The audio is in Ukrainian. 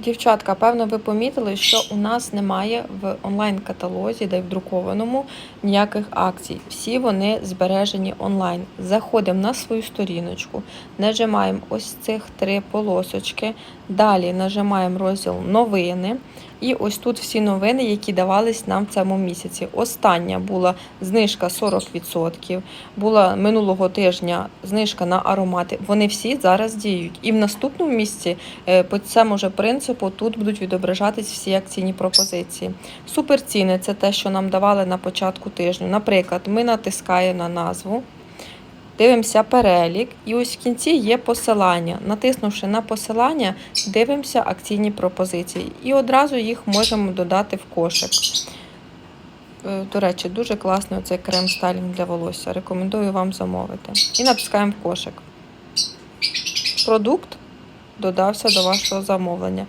Дівчатка, певно, ви помітили, що у нас немає в онлайн-каталозі, де в друкованому ніяких акцій. Всі вони збережені онлайн. Заходимо на свою сторіночку, нажимаємо ось цих три полосочки. Далі нажимаємо розділ новини. І ось тут всі новини, які давались нам в цьому місяці. Остання була знижка 40%, була минулого тижня знижка на аромати. Вони всі зараз діють. І в наступному місці е, по цьому же принципу тут будуть відображатись всі акційні пропозиції. Суперціни це те, що нам давали на початку тижня. Наприклад, ми натискаємо на назву. Дивимося перелік, і ось в кінці є посилання. Натиснувши на посилання, дивимося акційні пропозиції і одразу їх можемо додати в кошик. Е, До речі, дуже класний оцей крем стайлінг для волосся. Рекомендую вам замовити. І натискаємо в кошик. Продукт додався до вашого замовлення.